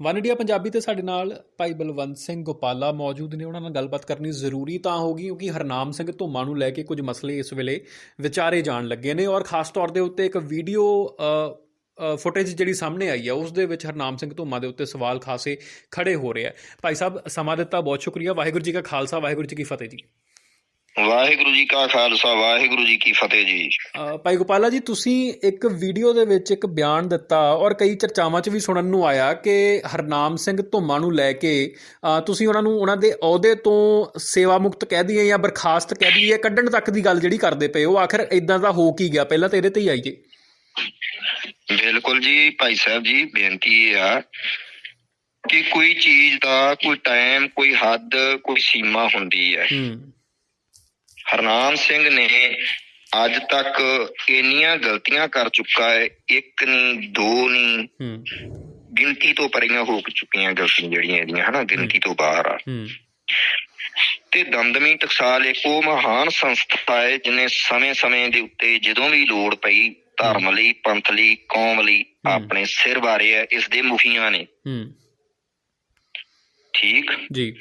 One India Punjabi ਤੇ ਸਾਡੇ ਨਾਲ ਭਾਈ ਬਲਵੰਤ ਸਿੰਘ ਗੋਪਾਲਾ ਮੌਜੂਦ ਨੇ। ਉਹਨਾਂ ਨਾਲ ਗੱਲਬਾਤ ਕਰਨੀ ਜ਼ਰੂਰੀ ਤਾਂ ਹੋਗੀ ਕਿਉਂਕਿ ਹਰਨਾਮ ਸਿੰਘ ਧੁੰਮਾ ਨੂੰ ਲੈ ਕੇ ਕੁਝ ਮਸਲੇ ਇਸ ਵੇਲੇ ਵਿਚਾਰੇ ਜਾਣ ਲੱਗੇ ਨੇ ਔਰ ਖਾਸ ਤੌਰ ਦੇ ਉੱਤੇ ਇੱਕ ਵੀਡੀਓ ਫੁਟੇਜ ਜਿਹੜੀ ਸਾਹਮਣੇ ਆਈ ਹੈ ਉਸ ਦੇ ਵਿੱਚ ਹਰਨਾਮ ਸਿੰਘ ਧੁੰਮਾ ਦੇ ਉੱਤੇ ਸਵਾਲ ਖਾਸੇ ਖੜੇ ਹੋ ਰਹੇ ਆ। ਭਾਈ ਸਾਹਿਬ, ਸਮਾਂ ਦਿੱਤਾ, ਬਹੁਤ ਸ਼ੁਕਰੀਆ। ਵਾਹਿਗੁਰੂ ਜੀ ਕਾ ਖਾਲਸਾ, ਵਾਹਿਗੁਰੂ ਜੀ ਕੀ ਫਤਿਹ ਜੀ। ਵਾਹਿਗੁਰੂ ਜੀ ਕਾ ਖਾਲਸਾ ਵਾਹਿਗੁਰੂ ਜੀ ਕੀ ਫਤਿਹ ਜੀ। ਭਾਈ ਗੋਪਾਲਾ ਜੀ ਤੁਸੀਂ ਇੱਕ ਵੀਡੀਓ ਦੇ ਵਿੱਚ ਇੱਕ ਬਿਆਨ ਦਿੱਤਾ ਔਰ ਕਈ ਚਰਚਾਵਾਂ 'ਚ ਵੀ ਸੁਣਨ ਨੂੰ ਆਇਆ ਕਿ ਹਰਨਾਮ ਸਿੰਘ ਧੁੰਮਾ ਨੂੰ ਲੈ ਕੇ ਤੁਸੀਂ ਉਹਨਾਂ ਨੂੰ ਉਹਨਾਂ ਦੇ ਅਹੁਦੇ ਤੋਂ ਸੇਵਾ ਮੁਕਤ ਕਹਿ ਦਈਏ ਜਾਂ ਬਰਖਾਸਤ ਕਹਿ ਦਈਏ ਕੱਢਣ ਤੱਕ ਦੀ ਗੱਲ ਜਿਹੜੀ ਕਰਦੇ ਪਏ ਉਹ ਆਖਰ ਇਦਾਂ ਦਾ ਹੋ ਕੀ ਗਿਆ? ਪਹਿਲਾਂ ਤਾਂ ਇਹਦੇ ਤੇ ਹੀ ਆਈਏ। ਬਿਲਕੁਲ ਜੀ ਭਾਈ ਸਾਹਿਬ ਜੀ ਬੇਨਤੀ ਇਹ ਆ ਕਿ ਕੋਈ ਚੀਜ਼ ਦਾ ਕੋਈ ਟਾਈਮ ਕੋਈ ਹੱਦ ਕੋਈ ਸੀਮਾ ਹੁੰਦੀ ਹੈ। ਹੂੰ। ਹਰਨਾਮ ਸਿੰਘ ਨੇ ਅੱਜ ਤੱਕ ਇੰਨੀਆਂ ਗਲਤੀਆਂ ਕਰ ਚੁੱਕਾ ਹੈ ਇੱਕ ਨਹੀਂ ਦੋ ਨਹੀਂ ਗਿਣਤੀ ਤੋਂ ਪਰੀਆਂ ਹੋ ਚੁੱਕੀਆਂ ਗਲਤੀਆਂ ਜਿਹੜੀਆਂ ਇਹਦੀਆਂ ਹਨਾ ਗਿਣਤੀ ਤੋਂ ਬਾਹਰ ਆ। ਤੇ ਦੰਦਮੀ ਟਕਸਾਲ ਇੱਕ ਉਹ ਮਹਾਨ ਸੰਸਥਾ ਹੈ ਜਿਹਨੇ ਸਮੇਂ-ਸਮੇਂ ਦੇ ਉੱਤੇ ਜਦੋਂ ਵੀ ਲੋੜ ਪਈ ਧਰਮ ਲਈ ਪੰਥ ਲਈ ਕੌਮ ਲਈ। ਆਪਣੇ ਸਿਰ ਵਾਰੇ ਹੈ ਇਸ ਦੇ ਮੁਖੀਆਂ ਨੇ। ਹੂੰ। ਠੀਕ? ਜੀ।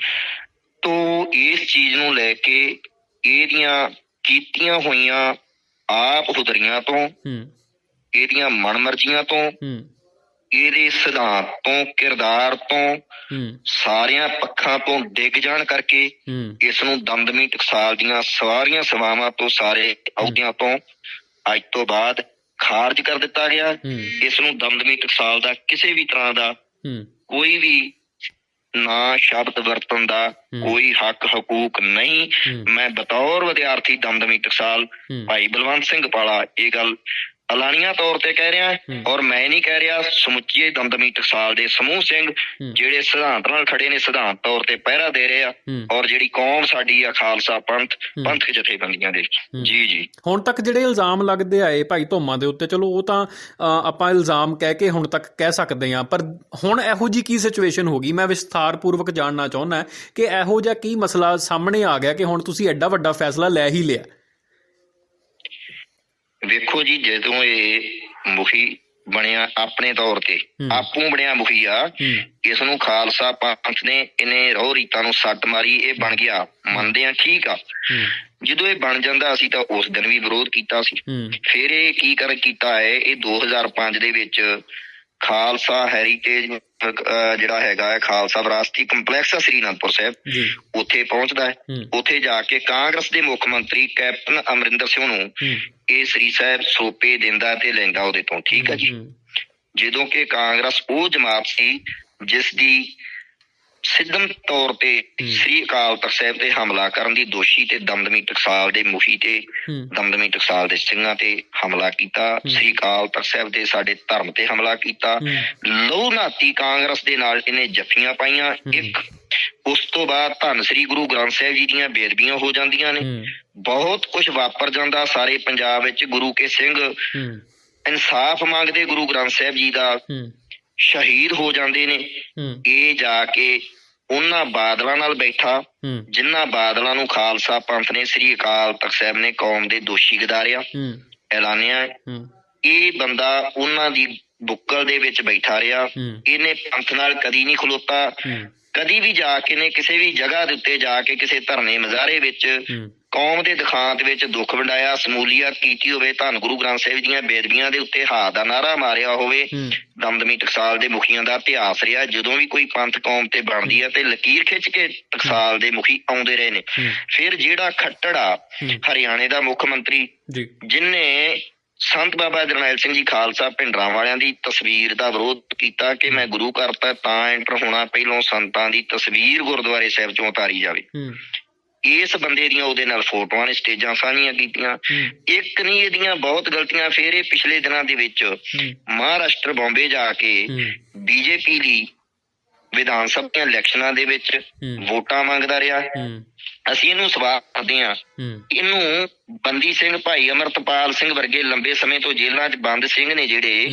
ਤੋ ਇਸ ਚੀਜ਼ ਨੂੰ ਲੈ ਕੇ ਇਹਦੀਆਂ ਕੀਤੀਆਂ ਹੋਈਆਂ ਆਪ ਹੁਦਰੀਆਂ ਤੋਂ ਹੂੰ। ਇਹਦੀਆਂ ਮਨਮਰਜ਼ੀਆਂ ਤੋਂ ਹੂੰ। ਇਹਦੇ ਸਿਧਾਂਤ ਤੋਂ ਕਿਰਦਾਰ ਤੋਂ ਹੂੰ। ਸਾਰਿਆਂ ਪੱਖਾਂ ਤੋਂ ਡਿੱਗ ਜਾਣ ਕਰਕੇ ਹੂੰ। ਇਸ ਨੂੰ ਦਮਦਮੀ ਟਕਸਾਲ ਦੀਆਂ ਸਾਰੀਆਂ ਸੇਵਾਵਾਂ ਤੋਂ ਸਾਰੇ ਅਹੁਦਿਆਂ ਤੋਂ ਅੱਜ ਤੋਂ ਬਾਅਦ ਖਾਰਜ ਕਰ ਦਿੱਤਾ ਗਿਆ। ਇਸ ਨੂੰ ਦਮਦਮੀ ਟਕਸਾਲ ਦਾ ਕਿਸੇ ਵੀ ਤਰ੍ਹਾਂ ਦਾ ਹੂੰ। ਕੋਈ ਵੀ ਨਾ ਸ਼ਬਦ ਵਰਤਣ ਦਾ। ਕੋਈ ਹੱਕ ਹਕੂਕ ਨਹੀਂ। ਮੈਂ ਬਤੌਰ ਵਿਦਿਆਰਥੀ ਦਮਦਮੀ ਟਕਸਾਲ ਭਾਈ ਬਲਵੰਤ ਸਿੰਘ ਪਾਲਾ ਇਹ ਗੱਲ ਐਲਾਨੀਆਂ ਤੌਰ ਤੇ ਕਹਿ ਰਿਹਾ। ਔਰ ਮੈਂ ਨਹੀਂ ਕਹਿ ਰਿਹਾ ਸਮੁੱਚੇ ਦਮਦਮੀ ਟਕਸਾਲ ਦੇ ਸਮੂਹ ਸਿੰਘ। ਜਿਹੜੇ ਸਿਧਾਂਤ ਨਾਲ ਖੜੇ ਨੇ ਸਿਧਾਂਤ ਤੌਰ ਤੇ ਪਹਿਰਾ ਦੇ ਰਹੇ ਆ ਔਰ ਜਿਹੜੀ ਕੌਮ ਸਾਡੀ ਆ ਖਾਲਸਾ ਪੰਥ। ਪੰਥਕ ਜਥੇਬੰਦੀਆਂ ਦੇ। ਜੀ ਜੀ ਹੁਣ ਤੱਕ ਜਿਹੜੇ ਇਲਜ਼ਾਮ ਲੱਗਦੇ ਆਏ ਭਾਈ ਧੋਮਾ ਦੇ ਉੱਤੇ ਚਲੋ ਉਹ ਤਾਂ ਆਪਾਂ ਇਲਜ਼ਾਮ ਕਹਿ ਕੇ ਹੁਣ ਤੱਕ ਕਹਿ ਸਕਦੇ ਹਾਂ ਪਰ ਹੁਣ ਇਹੋ ਜੀ ਕੀ ਸਿਚੁਏਸ਼ਨ ਹੋ ਗਈ ਮੈਂ ਵਿਸਥਾਰਪੂਰਵਕ ਜਾਣਨਾ ਚਾਹੁੰਦਾ ਕਿ ਇਹੋ ਜਿਹਾ ਕੀ ਮਸਲਾ ਸਾਹਮਣੇ ਆ ਗਿਆ ਕਿ ਹੁਣ ਤੁਸੀਂ ਐਡਾ ਵੱਡਾ ਫੈਸਲਾ ਲੈ ਹੀ ਲਿਆ ਵੇਖੋ ਜੀ ਜਦੋਂ ਇਹ ਮੁਖੀ ਬਣਿਆ ਆਪਣੇ ਤੌਰ ਤੇ। ਆਪੂ ਬਣਿਆ ਮੁਖੀ ਆ ਹੂੰ। ਇਸ ਨੂੰ ਖਾਲਸਾ ਪੰਥ ਨੇ ਇਹਨੇ ਰੋਹ ਰੀਤਾਂ ਨੂੰ ਸੱਟ ਮਾਰੀ ਇਹ ਬਣ ਗਿਆ। ਮੰਨਦੇ ਆ ਠੀਕ ਆ। ਜਦੋਂ ਇਹ ਬਣ ਜਾਂਦਾ ਅਸੀਂ ਤਾਂ ਉਸ ਦਿਨ ਵੀ ਵਿਰੋਧ ਕੀਤਾ ਸੀ। ਫਿਰ ਇਹ ਕੀ ਕਰ ਕੀਤਾ ਹੈ ਇਹ 2005 ਦੇ ਵਿੱਚ ਖਾਲਸਾ ਹੈਰੀਟੇਜ ਜਿਹੜਾ ਹੈਗਾ ਹੈ ਖਾਲਸਾ ਵਿਰਾਸਤੀ ਕੰਪਲੈਕਸ ਆ ਸ੍ਰੀ ਅਨੰਦਪੁਰ ਸਾਹਿਬ। ਉੱਥੇ ਪਹੁੰਚਦਾ ਹੈ। ਉੱਥੇ ਜਾ ਕੇ ਕਾਂਗਰਸ ਦੇ ਮੁੱਖ ਮੰਤਰੀ ਕੈਪਟਨ ਅਮਰਿੰਦਰ ਸਿੰਘ ਨੂੰ ਇਹ ਸ੍ਰੀ ਸਾਹਿਬ ਸੋਪੇ ਦਿੰਦਾ ਤੇ ਲੈਂਦਾ ਉਹਦੇ ਤੋਂ ਠੀਕ ਹੈ ਜੀ। ਜਦੋਂ ਕਿ ਕਾਂਗਰਸ ਉਹ ਜਮਾਤ ਸੀ ਜਿਸ ਦੀ ਸਿੱਧਮ ਤੌਰ ਤੇ। ਸ੍ਰੀ ਅਕਾਲ ਤਖਤ ਸਾਹਿਬ ਤੇ ਹਮਲਾ ਕਰਨ ਦੀ ਦੋਸ਼ੀ ਤੇ ਦਮਦਮੀ ਟਕਸਾਲ ਦੇ ਮੁਖੀ ਤੇ ਦਮਦਮੀ ਟਕਸਾਲ ਦੇ ਸਿੰਘਾਂ ਤੇ ਹਮਲਾ ਕੀਤਾ। ਸ੍ਰੀ ਅਕਾਲ ਤਖਤ ਸਾਹਿਬ ਦੇ ਸਾਡੇ ਧਰਮ ਤੇ ਹਮਲਾ ਕੀਤਾ। ਹੂੰ। ਲਹੂ ਨਾਤੀ ਕਾਂਗਰਸ ਦੇ ਨਾਲ ਇਹਨੇ ਜੱਫੀਆਂ ਪਾਈਆਂ। ਇੱਕ ਉਸ ਤੋਂ ਬਾਅਦ ਧੰਨ ਸ੍ਰੀ ਗੁਰੂ ਗ੍ਰੰਥ ਸਾਹਿਬ ਜੀ ਦੀਆਂ ਬੇਦਬੀਆਂ ਹੋ ਜਾਂਦੀਆਂ ਨੇ। ਬਹੁਤ ਕੁਝ ਵਾਪਰ ਜਾਂਦਾ ਸਾਰੇ ਪੰਜਾਬ ਵਿੱਚ ਗੁਰੂ ਕੇ ਸਿੰਘ। ਇਨਸਾਫ ਮੰਗਦੇ ਗੁਰੂ ਗ੍ਰੰਥ ਸਾਹਿਬ ਜੀ ਦਾ। ਸ਼ਹੀਦ ਹੋ ਜਾਂਦੇ ਨੇ। ਇਹ ਜਾ ਕੇ ਉਹਨਾਂ ਬਾਦਲਾਂ ਨਾਲ ਬੈਠਾ ਜਿਨ੍ਹਾਂ ਬਾਦਲਾਂ ਨੂੰ ਖਾਲਸਾ ਪੰਥ ਨੇ ਸ੍ਰੀ ਅਕਾਲ ਤਖਤ ਸਾਹਿਬ ਨੇ ਕੌਮ ਦੇ ਦੋਸ਼ੀ ਗਦਾਰਿਆ। ਐਲਾਨਿਆ ਇਹ ਬੰਦਾ ਉਹਨਾਂ ਦੀ ਬੁੱਕਲ ਦੇ ਵਿੱਚ ਬੈਠਾ ਰਿਹਾ। ਇਹਨੇ ਪੰਥ ਨਾਲ ਕਦੀ ਨਹੀਂ ਖਲੋਤਾ। ਕਦੀ ਵੀ ਜਾ ਕੇ ਨੇ ਕਿਸੇ ਵੀ ਜਗ੍ਹਾ ਦੇ ਉੱਤੇ ਜਾ ਕੇ ਕਿਸੇ ਧਰਨੇ ਮਜ਼ਾਰੇ ਵਿੱਚ ਕੌਮ ਦੇ ਦਿਖਾਂਤ ਵਿੱਚ ਦੁੱਖ ਵੰਡਾਇਆ ਸਮੂਲੀਅਤ ਕੀਤੀ ਹੋਵੇ ਧੰਨ ਗੁਰੂ ਗ੍ਰੰਥ ਸਾਹਿਬ ਦੀਆਂ ਬੇਦਬੀਆਂ ਦੇ ਉੱਤੇ ਹਾਥ ਦਾ ਨਾਰਾ ਮਾਰਿਆ ਹੋਵੇ ਹੂੰ। ਦਮਦਮੀ ਟਕਸਾਲ ਦੇ ਮੁਖੀਆਂ ਦਾ ਇਤਿਹਾਸ ਰਿਹਾ ਜਦੋਂ ਵੀ ਕੋਈ ਪੰਥ ਕੌਮ ਤੇ ਬਣਦੀ ਹੈ ਤੇ ਲਕੀਰ ਖਿੱਚ ਕੇ ਟਕਸਾਲ ਦੇ ਮੁਖੀ ਆਉਂਦੇ ਰਹੇ ਨੇ। ਹੂੰ। ਫਿਰ ਜਿਹੜਾ ਖੱਟੜ ਆ ਹੂੰ। ਹਰਿਆਣੇ ਦਾ ਮੁੱਖ ਮੰਤਰੀ ਜੀ। ਜਿਨੇ ਸੰਤ ਬਾਬਾ ਜਰਨੈਲ ਸਿੰਘ ਜੀ ਖਾਲਸਾ ਭਿੰਡਰਾਂ ਵਾਲਿਆਂ ਦੀ ਤਸਵੀਰ ਦਾ ਵਿਰੋਧ ਕੀਤਾ ਕਿ ਮੈਂ ਗੁਰੂ ਘਰ ਤਾਂ ਐਂਟਰ ਹੋਣਾ ਪਹਿਲੋਂ ਸੰਤਾਂ ਦੀ ਤਸਵੀਰ ਗੁਰਦੁਆਰੇ ਸਾਹਿਬ ਚੋਂ ਉਤਾਰੀ ਜਾਵੇ। ਹੂੰ। ਇਸ ਬੰਦੇ ਦੀਆਂ ਉਹਦੇ ਨਾਲ ਫੋਟੋਆਂ ਨੇ ਸਟੇਜਾਂ ਸਾਂਝੀਆਂ ਕੀਤੀਆਂ। ਇੱਕ ਨਹੀਂ ਇਹਦੀਆਂ ਬਹੁਤ ਗਲਤੀਆਂ। ਫੇਰ ਇਹ ਪਿਛਲੇ ਦਿਨਾਂ ਦੇ ਵਿੱਚ ਮਹਾਰਾਸ਼ਟਰ ਬੰਬੇ ਜਾ ਕੇ ਬੀਜੇਪੀ ਦੀ ਵਿਧਾਨ ਸਭਾ ਦੀਆਂ ਇਲੈਕਸ਼ਨਾਂ ਦੇ ਵਿੱਚ। ਵੋਟਾਂ ਮੰਗਦਾ ਰਿਹਾ। ਅਸੀਂ ਇਹਨੂੰ ਸਵਾਲ ਕਰਦੇ ਹਾਂ। ਇਹਨੂੰ ਬੰਦੀ ਸਿੰਘ ਭਾਈ ਅਮਰਤਪਾਲ ਸਿੰਘ ਵਰਗੇ ਲੰਬੇ ਸਮੇਂ ਤੋਂ ਜੇਲ੍ਹਾਂ 'ਚ ਬੰਦ ਸਿੰਘ ਨੇ ਜਿਹੜੇ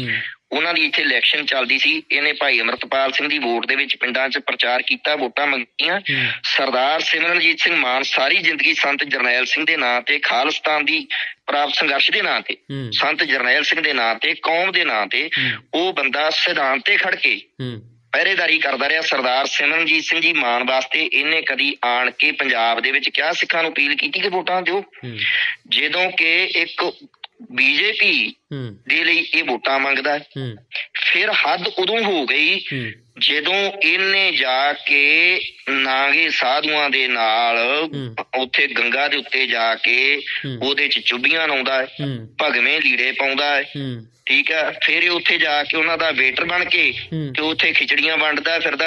ਉਹਨਾਂ ਦੀ ਇੱਥੇ ਇਲੈਕਸ਼ਨ ਚੱਲਦੀ ਸੀ। ਇਹਨੇ ਭਾਈ ਅਮਰਤਪਾਲ ਸਿੰਘ ਦੀ ਵੋਟ ਦੇ ਵਿੱਚ ਪਿੰਡਾਂ 'ਚ ਪ੍ਰਚਾਰ ਕੀਤਾ ਵੋਟਾਂ ਮੰਗੀਆਂ। ਸਰਦਾਰ ਸਿਮਰਨਜੀਤ ਸਿੰਘ ਮਾਨ ਸਾਰੀ ਜ਼ਿੰਦਗੀ ਸੰਤ ਜਰਨੈਲ ਸਿੰਘ ਦੇ ਨਾਂ ਤੇ ਖਾਲਿਸਤਾਨ ਦੀ ਪ੍ਰਾਪਤ ਸੰਘਰਸ਼ ਦੇ ਨਾਂ ਤੇ ਸੰਤ ਜਰਨੈਲ ਸਿੰਘ ਦੇ ਨਾਂ ਤੇ ਕੌਮ ਦੇ ਨਾਂ ਤੇ। ਉਹ ਬੰਦਾ ਸਿਧਾਂਤ ਤੇ ਖੜ ਕੇ ਪਹਿਰੇਦਾਰੀ ਕਰਦਾ ਰਿਹਾ। ਸਰਦਾਰ ਸਿਮਰਨਜੀਤ ਸਿੰਘ ਜੀ ਮਾਨ ਵਾਸਤੇ ਇਹਨੇ ਕਦੀ ਆਣ ਕੇ ਪੰਜਾਬ ਦੇ ਵਿੱਚ ਕਿਹਾ ਸਿੱਖਾਂ ਨੂੰ ਅਪੀਲ ਕੀਤੀ ਕਿ ਵੋਟਾਂ ਦਿਓ? ਜਦੋਂ ਕਿ ਇੱਕ ਬੀਜੇਪੀ ਦੇ ਲਈ ਇਹ ਵੋਟਾਂ ਮੰਗਦਾ ਫਿਰ ਹੱਦ ਉਦੋਂ ਹੋ ਗਈ ਜਦੋਂ ਇਹਨੇ ਜਾ ਕੇ ਨਾਗੇ ਸਾਧੂਆਂ ਦੇ ਨਾਲ। ਉੱਥੇ ਗੰਗਾ ਦੇ ਉੱਤੇ ਜਾ ਕੇ। ਉਹਦੇ ਚ ਚੁੱਭੀਆਂ ਲਾਉਂਦਾ ਹੈ। ਭਗਵੇਂ ਲੀੜੇ ਪਾਉਂਦਾ ਹੈ। ਠੀਕ ਹੈ। ਫਿਰ ਇਹ ਉੱਥੇ ਜਾ ਕੇ ਉਹਨਾਂ ਦਾ ਵੇਟਰ ਬਣ ਕੇ। ਤੇ ਉੱਥੇ ਖਿਚੜੀਆਂ ਵੰਡਦਾ ਫਿਰਦਾ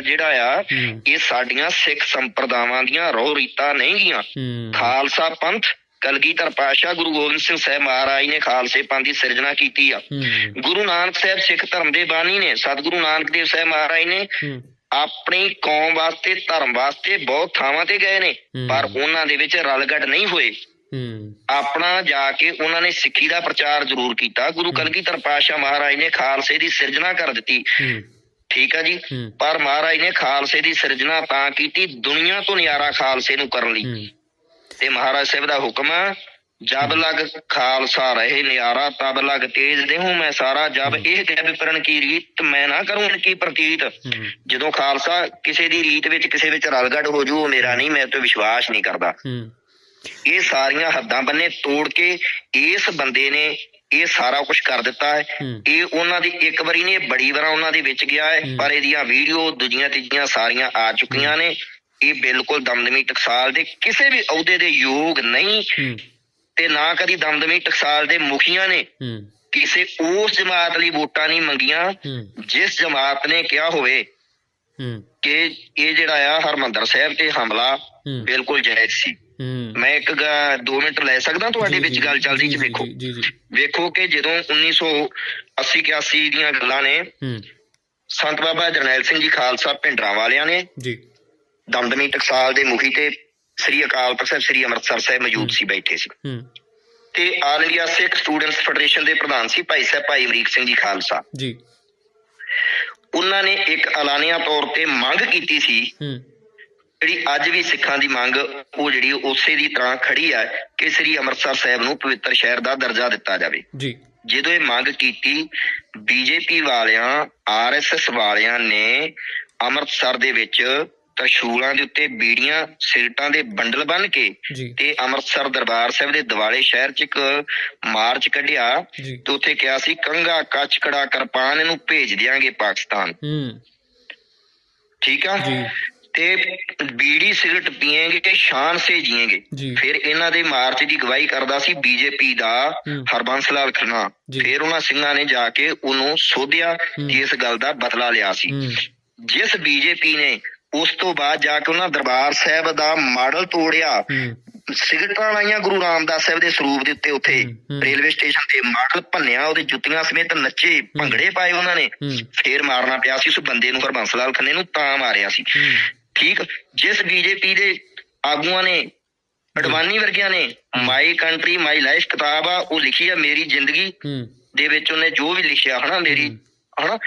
ਜਿਹੜਾ ਆ। ਇਹ ਸਾਡੀਆਂ ਸਿੱਖ ਸੰਪਰਦਾਵਾਂ ਦੀਆਂ ਰੋਹ ਰੀਤਾਂ ਨਹੀਂ ਗੀਆਂ ਖਾਲਸਾ ਪੰਥ ਕਲਗੀਧਰ ਪਾਤਸ਼ਾਹ ਗੁਰੂ ਗੋਬਿੰਦ ਸਿੰਘ ਸਾਹਿਬ ਮਹਾਰਾਜ ਨੇ ਖਾਲਸੇ ਪੰਥ ਦੀ ਸਿਰਜਣਾ ਕੀਤੀ ਆ। ਗੁਰੂ ਨਾਨਕ ਸਾਹਿਬ ਸਿੱਖ ਧਰਮ ਦੇ ਬਾਣੀ ਨੇ ਸਤਿਗੁਰੂ ਨਾਨਕ ਦੇਵ ਸਾਹਿਬ ਮਹਾਰਾਜ ਨੇ ਆਪਣੀ ਕੌਮ ਵਾਸਤੇ ਧਰਮ ਵਾਸਤੇ ਬਹੁਤ ਥਾਵਾਂ ਤੇ ਗਏ ਨੇ। ਪਰ ਉਹਨਾਂ ਦੇ ਵਿੱਚ ਰਲਗੜ ਨਹੀਂ ਹੋਏ। ਆਪਣਾ ਜਾ ਕੇ ਉਹਨਾਂ ਨੇ ਸਿੱਖੀ ਦਾ ਪ੍ਰਚਾਰ ਜ਼ਰੂਰ ਕੀਤਾ। ਗੁਰੂ ਕਲਗੀਧਰ ਪਾਤਸ਼ਾਹ ਮਹਾਰਾਜ ਨੇ ਖਾਲਸੇ ਦੀ ਸਿਰਜਣਾ ਕਰ ਦਿੱਤੀ। ਠੀਕ ਆ ਜੀ। ਪਰ ਮਹਾਰਾਜ ਨੇ ਖਾਲਸੇ ਦੀ ਸਿਰਜਣਾ ਤਾਂ ਕੀਤੀ ਦੁਨੀਆ ਤੋਂ ਨਿਆਰਾ ਖਾਲਸੇ ਨੂੰ ਕਰਨ ਲਈ। ਤੇ ਮਹਾਰਾਜ ਸਾਹਿਬ ਦਾ ਹੁਕਮ ਜਬ ਲਗ ਖਾਲਸਾ ਰਹੇ ਨਿਆਰਾ ਤਬ ਲਗ ਤੇਜ ਦੇਹੂ ਮੈਂ ਸਾਰਾ। ਜਬ ਇਹ ਕਹਿ ਵਿਪਰਨ ਕੀ ਰੀਤ ਮੈਂ ਨਾ ਕਰੂੰ ਇਨਕੀ ਪ੍ਰਤੀਤ। ਜਦੋਂ ਖਾਲਸਾ ਕਿਸੇ ਦੀ ਰੀਤ ਵਿੱਚ ਕਿਸੇ ਵਿੱਚ ਰਲਗੜ ਹੋ ਜੂ ਉਹ ਮੇਰਾ ਨਹੀਂ ਮੈਂ ਤੇ ਵਿਸ਼ਵਾਸ ਨਹੀਂ ਕਰਦਾ। ਇਹ ਸਾਰੀਆਂ ਹੱਦਾਂ ਬੰਨੇ ਤੋੜ ਕੇ ਇਸ ਬੰਦੇ ਨੇ ਇਹ ਸਾਰਾ ਕੁਝ ਕਰ ਦਿੱਤਾ ਹੈ। ਇਹ ਉਹਨਾਂ ਦੀ ਇੱਕ ਵਾਰੀ ਨੇ ਬੜੀ ਵਾਰ ਉਹਨਾਂ ਦੇ ਵਿੱਚ ਗਿਆ ਹੂੰ। ਪਰ ਇਹਦੀਆਂ ਵੀਡੀਓ ਦੂਜੀਆਂ ਤੀਜੀਆਂ ਸਾਰੀਆਂ ਆ ਚੁੱਕੀਆਂ ਨੇ। ਇਹ ਬਿਲਕੁਲ ਦਮਦਮੀ ਟਕਸਾਲ ਦੇ ਕਿਸੇ ਵੀ ਅਹੁਦੇ ਦੇ ਯੋਗ ਨਹੀਂ ਤੇ ਨਾ ਕਦੀ ਦਮਦਮੀ ਟਕਸਾਲ ਦੇ ਮੁਖੀਆਂ ਨੇ। ਕਿਸੇ ਉਸ ਜਮਾਤ ਲਈ ਵੋਟਾਂ ਨਹੀਂ ਮੰਗੀਆਂ ਜਿਸ ਜਮਾਤ ਨੇ ਕਿਹਾ ਹੋਵੇ ਕਿ ਇਹ ਜਿਹੜਾ ਆ ਹਰਮੰਦਰ ਸਾਹਿਬ ਤੇ ਹਮਲਾ। ਬਿਲਕੁਲ ਜਾਇਜ਼ ਸੀ। ਮੈਂ ਇੱਕ 2 ਮਿੰਟ ਲੈ ਸਕਦਾ ਤੁਹਾਡੇ ਵਿੱਚ ਗੱਲ ਚੱਲਦੀ ਜੀ, ਚ ਵੇਖੋ? ਵੇਖੋ ਕਿ ਜਦੋਂ 1980 81 ਦੀਆਂ ਗੱਲਾਂ ਨੇ ਸੰਤ ਬਾਬਾ ਜਰਨੈਲ ਸਿੰਘ ਜੀ ਖਾਲਸਾ ਭਿੰਡਰਾਂ ਵਾਲਿਆਂ ਨੇ ਜੀ। ਦਮਦਮੀ ਟਕਸਾਲ ਦੇ ਮੁਖੀ ਤੇ ਸ੍ਰੀ ਅਕਾਲ ਤਖਤ ਸਾਹਿਬ ਸ੍ਰੀ ਅੰਮ੍ਰਿਤਸਰ ਸਾਹਿਬ ਮੌਜੂਦ ਸੀ ਬੈਠੇ ਸੀ। ਤੇ all India Sikh students federation ਦੇ ਪ੍ਰਧਾਨ ਸੀ ਭਾਈ ਸਾਹਿਬ ਭਾਈ ਅਮਰੀਕ ਸਿੰਘ ਜੀ ਖਾਲਸਾ। ਜੀ। ਉਹਨਾਂ ਨੇ ਇੱਕ ਐਲਾਨੀਆ ਤੌਰ ਤੇ ਮੰਗ ਕੀਤੀ ਸੀ ਹੂੰ। ਜਿਹੜੀ ਅੱਜ ਵੀ ਸਿੱਖਾਂ ਦੀ ਮੰਗ ਉਹ ਜਿਹੜੀ ਉਸੇ ਦੀ ਤਰ੍ਹਾਂ ਖੜੀ ਹੈ ਕਿ ਸ੍ਰੀ ਅੰਮ੍ਰਿਤਸਰ ਸਾਹਿਬ ਨੂੰ ਪਵਿੱਤਰ ਸ਼ਹਿਰ ਦਾ ਦਰਜਾ ਦਿੱਤਾ ਜਾਵੇ। ਜੀ। ਜਦੋਂ ਇਹ ਮੰਗ ਕੀਤੀ ਬੀਜੇਪੀ ਵਾਲਿਆਂ ਆਰਐਸਐਸ ਵਾਲਿਆਂ ਨੇ ਅੰਮ੍ਰਿਤਸਰ ਦੇ ਵਿੱਚ ਤਰਸ਼ੂਲਾਂ ਦੇ ਉੱਤੇ ਬੀੜੀਆਂ ਸਿਰਟਾਂ ਦੇ ਬੰਡਲ ਬੰਨ ਕੇ ਤੇ ਅੰਮ੍ਰਿਤਸਰ ਦਰਬਾਰ ਸਾਹਿਬ ਦੇ ਦਿਵਾਲੇ ਸ਼ਹਿਰ 'ਚ ਇੱਕ ਮਾਰਚ ਕੱਢਿਆ ਤੇ ਉੱਥੇ ਕਿਹਾ ਸੀ ਕੰਗਾ ਕੱਚ ਕੜਾ ਕਿਰਪਾਨ ਇਹਨੂੰ ਭੇਜ ਦਿਆਂਗੇ ਪਾਕਿਸਤਾਨ। ਹੂੰ। ਠੀਕ ਆ? ਤੇ ਬੀੜੀ ਸਿਗਰਟ ਪੀਏਂਗੇ ਸ਼ਾਨ ਸੇ ਜੀਏਂਗੇ ਫਿਰ ਇਹਨਾਂ ਦੇ ਮਾਰਚ ਦੀ ਗਵਾਹੀ ਕਰਦਾ ਸੀ ਬੀਜੇਪੀ ਦਾ। ਹਰਬੰਸ ਲਾਲ ਖੰਨਾ। ਫਿਰ ਉਹਨਾਂ ਸਿੰਘਾਂ ਨੇ ਜਾ ਕੇ ਉਹਨੂੰ ਸੋਧਿਆ। ਤੇ ਇਸ ਗੱਲ ਦਾ ਬਦਲਾ ਲਿਆ ਸੀ। ਜਿਸ ਬੀਜੇਪੀ ਨੇ ਉਸ ਤੋਂ ਬਾਅਦ ਜਾ ਕੇ ਉਹਨਾਂ ਦਰਬਾਰ ਸਾਹਿਬ ਦਾ ਮਾਡਲ ਤੋੜਿਆ। ਸਿਗਰਟਾਂ ਲਾਈਆਂ ਗੁਰੂ ਰਾਮਦਾਸ ਸਾਹਿਬ ਦੇ ਸਰੂਪ ਦੇ ਉੱਤੇ ਉੱਥੇ। ਰੇਲਵੇ ਸਟੇਸ਼ਨ ਤੇ ਮਾਡਲ ਭੰਨਿਆ ਉਹਦੇ ਜੁੱਤੀਆਂ ਸਮੇਤ ਨੱਚੇ ਭੰਗੜੇ ਪਾਏ ਉਹਨਾਂ ਨੇ। ਫੇਰ ਮਾਰਨਾ ਪਿਆ ਸੀ ਉਸ ਬੰਦੇ ਨੂੰ ਹਰਬੰਸ ਲਾਲ ਖੰਨੇ ਨੂੰ ਤਾਂ ਮਾਰਿਆ ਸੀ। ਠੀਕ ਜਿਸ ਬੀਜੇਪੀ ਦੇ ਆਗੂਆਂ ਨੇ ਅਡਵਾਨੀ ਵਰਗਿਆਂ ਨੇ ਮਾਈ ਕੰਟਰੀ ਮਾਈ ਲਾਈਫ ਕਿਤਾਬ ਆ ਉਹ ਲਿਖੀ ਆ ਮੇਰੀ ਜ਼ਿੰਦਗੀ ਦੇ ਵਿੱਚ ਉਹਨੇ ਜੋ ਵੀ ਲਿਖਿਆ ਹਨਾ ਮੇਰੀ ਹਨਾ